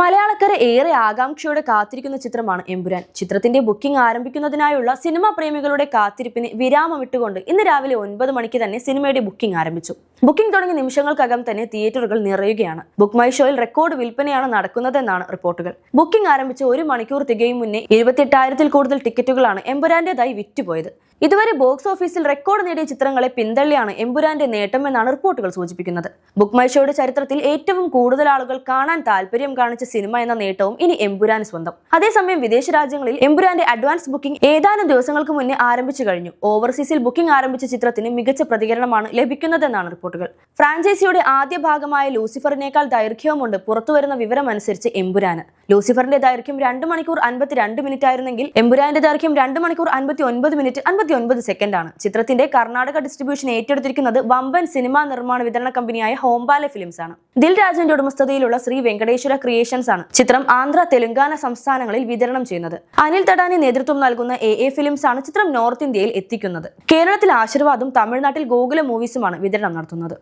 മലയാളക്കര ഏറെ ആകാംക്ഷയോടെ കാത്തിരിക്കുന്ന ചിത്രമാണ് എമ്പുരാൻ. ചിത്രത്തിന്റെ ബുക്കിംഗ് ആരംഭിക്കുന്നതിനായുള്ള സിനിമാ പ്രേമികളുടെ കാത്തിരിപ്പിന് വിരാമം ഇട്ടുകൊണ്ട് ഇന്ന് രാവിലെ ഒൻപത് മണിക്ക് തന്നെ സിനിമയുടെ ബുക്കിംഗ് ആരംഭിച്ചു. ബുക്കിംഗ് തുടങ്ങിയ നിമിഷങ്ങൾക്കകം തന്നെ തിയേറ്ററുകൾ നിറയുകയാണ്. ബുക്ക് മൈ ഷോയിൽ റെക്കോർഡ് വിൽപ്പനയാണ് നടക്കുന്നതെന്നാണ് റിപ്പോർട്ടുകൾ. ബുക്കിംഗ് ആരംഭിച്ച ഒരു മണിക്കൂർ തികയും മുന്നേ ഇരുപത്തിയെട്ടായിരത്തിൽ കൂടുതൽ ടിക്കറ്റുകളാണ് എമ്പുരാന്റേതായി വിറ്റുപോയത്. ഇതുവരെ ബോക്സ് ഓഫീസിൽ റെക്കോർഡ് നേടിയ ചിത്രങ്ങളെ പിന്തള്ളിയാണ് എമ്പുരാന്റെ നേട്ടമെന്നാണ് റിപ്പോർട്ടുകൾ സൂചിപ്പിക്കുന്നത്. ബുക്ക് മൈ ഷോയുടെ ചരിത്രത്തിൽ ഏറ്റവും കൂടുതൽ ആളുകൾ കാണാൻ താല്പര്യം കാണിച്ച സിനിമ എന്ന നേട്ടവും ഇനി എമ്പുരാൻ സ്വന്തം. അതേസമയം വിദേശ രാജ്യങ്ങളിൽ എമ്പുരാന്റെ അഡ്വാൻസ് ബുക്കിംഗ് ഏതാനും ദിവസങ്ങൾക്ക് മുന്നേ ആരംഭിച്ചു കഴിഞ്ഞു. ഓവർസീസിൽ ബുക്കിംഗ് ആരംഭിച്ച ചിത്രത്തിന് മികച്ച പ്രതികരണമാണ് ലഭിക്കുന്നതെന്നാണ് റിപ്പോർട്ടുകൾ. ഫ്രാഞ്ചൈസിയുടെ ആദ്യ ഭാഗമായ ലൂസിഫറിനേക്കാൾ ദൈർഘ്യവുമുണ്ട് പുറത്തുവരുന്ന വിവരമനുസരിച്ച് എമ്പുരാന്. ലൂസിഫറിന്റെ ദൈർഘ്യം രണ്ട് മണിക്കൂർ അൻപത്തിരണ്ട് മിനിറ്റ് ആയിരുന്നെങ്കിൽ എമ്പുരാന്റെ ദൈർഘ്യം രണ്ട് മണിക്കൂർ അൻപത്തി ഒൻപത് മിനിറ്റ് അൻപത്തി ഒൻപത് സെക്കൻഡ് ആണ് ചിത്രത്തിന്റെ കർണാടക ഡിസ്ട്രിബ്യൂഷൻ ഏറ്റെടുത്തിരിക്കുന്നത് വമ്പൻ സിനിമാ നിർമ്മാണ വിതരണ കമ്പനിയായ ഹോംബാല ഫിലിംസ് ആണ്. ദിൽ രാജന്റെ ഉടമസ്ഥതയിലുള്ള ശ്രീ വെങ്കടേശ്വര ക്രിയേഷൻസ് ആണ് ചിത്രം ആന്ധ്ര തെലങ്കാന സംസ്ഥാനങ്ങളിൽ വിതരണം ചെയ്യുന്നത്. അനിൽ തടാനി നേതൃത്വം നൽകുന്ന എ എ ഫിലിംസ് ആണ് ചിത്രം നോർത്ത് ഇന്ത്യയിൽ എത്തിക്കുന്നത്. കേരളത്തിൽ ആശീർവാദും തമിഴ്നാട്ടിൽ ഗോകുല മൂവീസുമാണ് വിതരണം നടത്തുന്നത്.